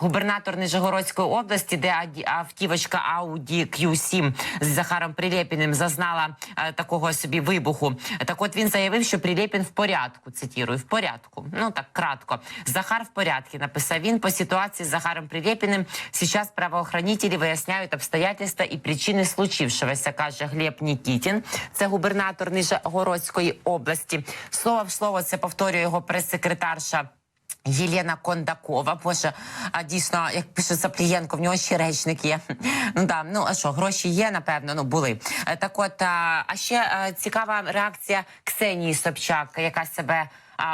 Губернатор Нижегородської області, де автівочка Audi Q7 з Захаром Прилєпіним зазнала е, такого собі вибуху. Так от він заявив, що Прилєпін в порядку. Цитірую, в порядку. Ну так кратко. Захар в порядку, написав він. По ситуації з Захаром Прилєпіним сейчас правоохранители виясняють обстоятельства і причини случившегося, каже Глеб Нікітін. Це губернатор Нижегородської області. Слово в слово це повторює його прес-секретарша. Єлена Кондакова, боже, а дійсно, як пише Заплієнко, в нього ще речник є. Ну да, ну а що, гроші є, напевно, ну були. Е, Так от, а, а ще е, цікава реакція Ксенії Собчак, яка себе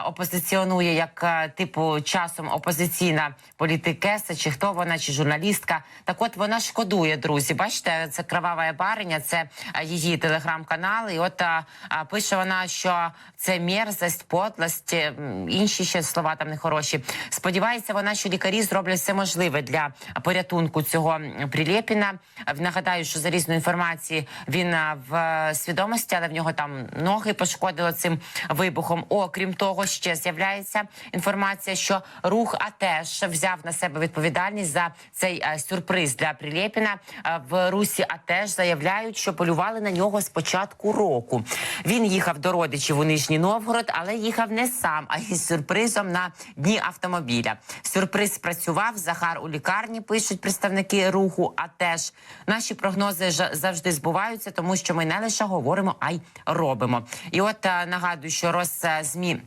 опозиціонує як е, типу часом опозиційна політикеса, чи хто вона, чи журналістка. Так от вона шкодує, друзі. Бачите, це кровава бариня, це е, її телеграм-канал. І от а, а, пише вона, що це мерзость, подлость, е, інші ще слова там нехороші. Сподівається, вона, що лікарі зроблять все можливе для порятунку цього Прилєпіна. Е, Нагадаю, що за різною інформацією він в е, свідомості, але в нього там ноги пошкодило цим вибухом. Окрім того, ще з'являється інформація, що рух АТЕШ взяв на себе відповідальність за цей е, сюрприз для Прилєпіна. Е, В русі АТЕШ заявляють, що полювали на нього з початку року. Він їхав до родичів у Нижній Новгород, але їхав не сам, а із сюрпризом на дні автомобіля. Сюрприз спрацював. Захар у лікарні пишуть представники руху. АТЕШ. наші прогнози ж завжди збуваються, тому що ми не лише говоримо, а й робимо. І от е, нагадую, що Росзмі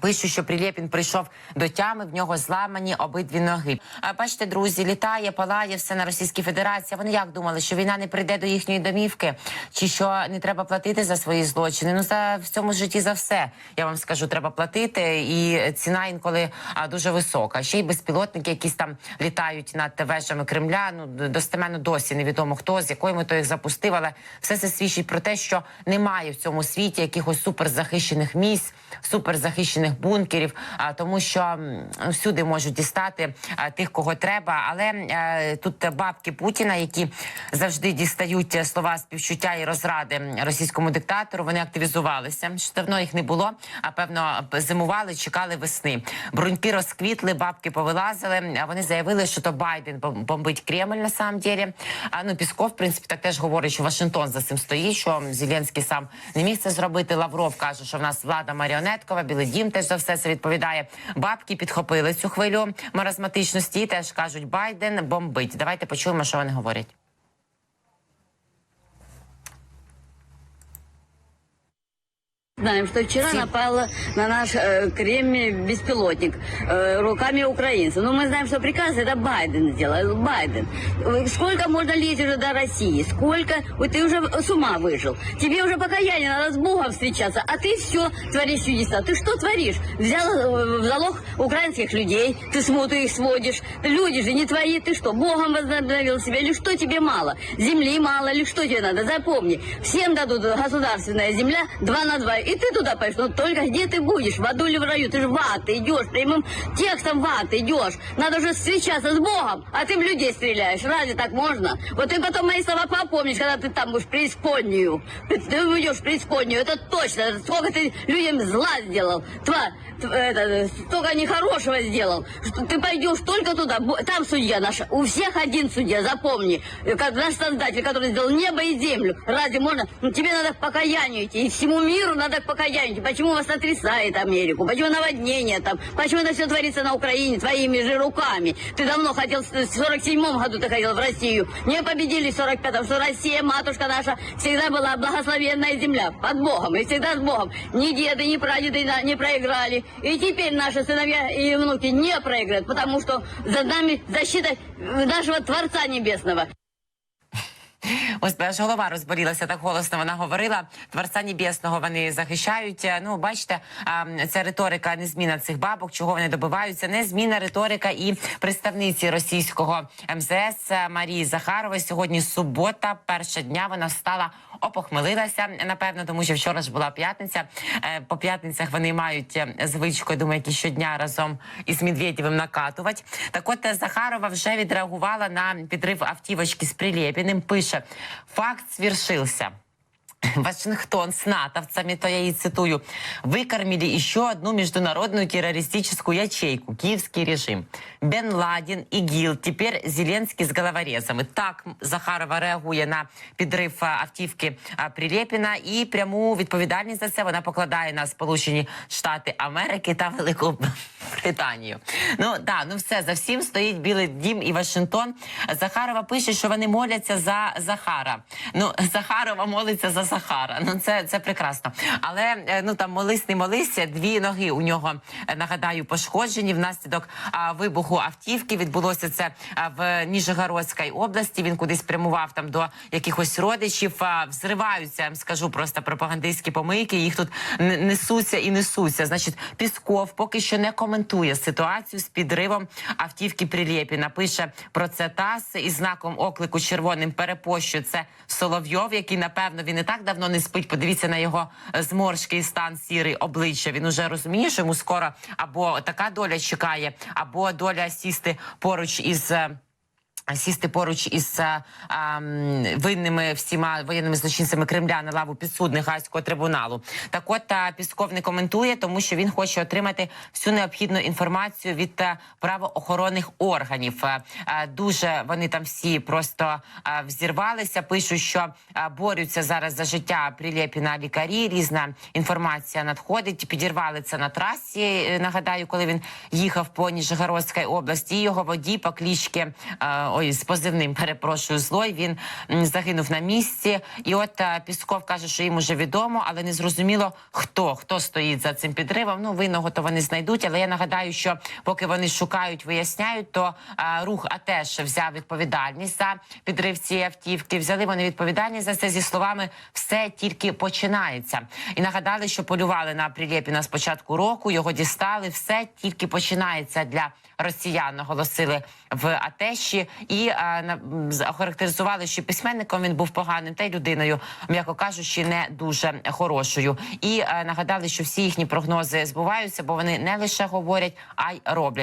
Пишу, що Прилєпін прийшов до тями, в нього зламані обидві ноги. А бачите, друзі, літає, палає все на Російській Федерації. Вони як думали, що війна не прийде до їхньої домівки, чи що не треба платити за свої злочини? Ну за в цьому житті за все. Я вам скажу, треба платити, і ціна інколи а, дуже висока. Ще й безпілотники, якісь там літають над вежами Кремля. Ну достеменно досі невідомо хто з якою метою їх запустив, але все це свідчить про те, що немає в цьому світі якихось суперзахищених місць, суперзахищених бункерів, а тому що всюди можуть дістати тих, кого треба. Але е, тут бабки Путіна, які завжди дістають е, слова співчуття і розради російському диктатору, вони активізувалися. Що давно їх не було. А певно, зимували, чекали весни. Бруньки розквітли, бабки повилазили. А вони заявили, що то Байден бом- бомбить Кремль на самом деле. А ну Пісков, в принципі, так теж говорить, що Вашингтон за цим стоїть. Що Зеленський сам не міг це зробити. Лавров каже, що в нас влада маріонеткова, Білий Дім теж за все це відповідає. Бабки підхопили цю хвилю маразматичності. Теж кажуть, Байден бомбить. Давайте почуємо, що вони говорять. Знаем, что вчера напал на наш э, Кремль беспилотник э, руками украинцев. Но мы знаем, что приказ это Байден сделал. Байден. Сколько можно лезть уже до России? Сколько? Ой, ты уже с ума вышел. Тебе уже покаяние, надо с Богом встречаться. А ты все творишь чудеса. Ты что творишь? Взял э, в залог украинских людей. Ты смуту их сводишь. Люди же не твои. Ты что, Богом возобновил себя? Или что тебе мало? Земли мало? Или что тебе надо? Запомни. Всем дадут государственная земля 2 на 2. И ты туда пойдешь. Но только где ты будешь? В аду или в раю? Ты же в ад идешь. Прямым текстом в ад идешь. Надо же встречаться с Богом. А ты в людей стреляешь. Разве так можно? Вот ты потом мои слова попомнишь, когда ты там будешь в преисподнюю. Ты, ты уйдешь в преисподнюю. Это точно. Сколько ты людям зла сделал. Тва, тв- это, столько нехорошего сделал. Что ты пойдешь только туда. Там судья наша. У всех один судья. Запомни. Как наш создатель, который сделал небо и землю. Разве можно? Ну, тебе надо к покаянию идти. И всему миру надо к покаянию идти. Почему вас сотрясает Америку? Почему наводнение там? Почему это все творится на Украине твоими же руками? Ты давно хотел, в 47-м году ты хотел в Россию. Не победили в 45-м, что Россия, матушка наша, всегда была благословенная земля. Под Богом. И всегда с Богом. Ни деды, ни прадеды не проиграли. И теперь наши сыновья и внуки не проиграют. Потому что за нами защита нашего Творца Небесного. Ось аж голова розболілася, так голосно вона говорила. Творця Небесного вони захищають. Е, Ну, бачите, ця риторика не зміна цих бабок, чого вони добиваються. Не зміна риторика і представниці російського МЗС Марії Захарової. Сьогодні субота, перша дня вона встала, опохмелилася. Напевно, тому що вчора ж була п'ятниця. Е, По п'ятницях вони мають е, звичку, я думаю, які щодня разом із Медведєвим накатувати. Так от е, Захарова вже відреагувала на підрив автівочки з Прилєпіним. Пише: факт свершився. Вашингтон с натовцами, то я и цитую, выкормили еще одну международную террористическую ячейку, киевский режим. Бен Ладен, ИГИЛ, теперь Зеленський з головорезами. Так Захарова реагує на підрив автівки Прилєпіна і пряму відповідальність за це вона покладає на Сполучені Штати Америки та Велику Британію. Ну да, ну все за всім стоїть Білий Дім і Вашингтон. Захарова пише, що вони моляться за Захара. Ну Захарова молиться за Захара. Ну це, це прекрасно. Але е, ну там молись, не молися. Дві ноги у нього е, нагадаю пошкоджені внаслідок вибуху автівки. Відбулося це в Ніжегородській області. Він кудись прямував там до якихось родичів. Взриваються, скажу просто пропагандистські помийки. Їх тут несуться і несуться. Значить, Пісков поки що не коментує ситуацію з підривом автівки Прилєпіна. Пише про це ТАСС із знаком оклику червоним перепощу. Це Соловйов, який напевно він і так давно не спить. Подивіться на його е, зморшки і стан сірий обличчя. Він уже розуміє, що йому скоро або така доля чекає, або доля сісти поруч із. Сісти поруч із е, ем, винними всіма воєнними злочинцями Кремля на лаву підсудних Гаазького трибуналу. Так от е, Пісков не коментує, тому що він хоче отримати всю необхідну інформацію від е, правоохоронних органів. Е, дуже вони там всі просто е, взірвалися. Пишуть, що е, борються зараз за життя Прилєпіна лікарі. Різна інформація надходить. Підірвали це на трасі. Нагадаю, коли він їхав по Ніжегородській області. Його водій по клічці е, ой, з позивним перепрошую злой. Він загинув на місці. І от е, Пісков каже, що їм уже відомо, але не зрозуміло хто хто стоїть за цим підривом. Ну винного то вони знайдуть. Але я нагадаю, що поки вони шукають, виясняють, то е, рух АТЕШ взяв відповідальність за підрив цієї автівки. Взяли вони відповідальність за це зі словами все тільки починається. І нагадали, що полювали на Прилєпіна з початку року. Його дістали. Все тільки починається для росіян. Наголосили в Атеші і е, охарактеризували, що письменником він був поганим та й людиною, м'яко кажучи, не дуже хорошою. І е, нагадали, що всі їхні прогнози збуваються, бо вони не лише говорять, а й роблять.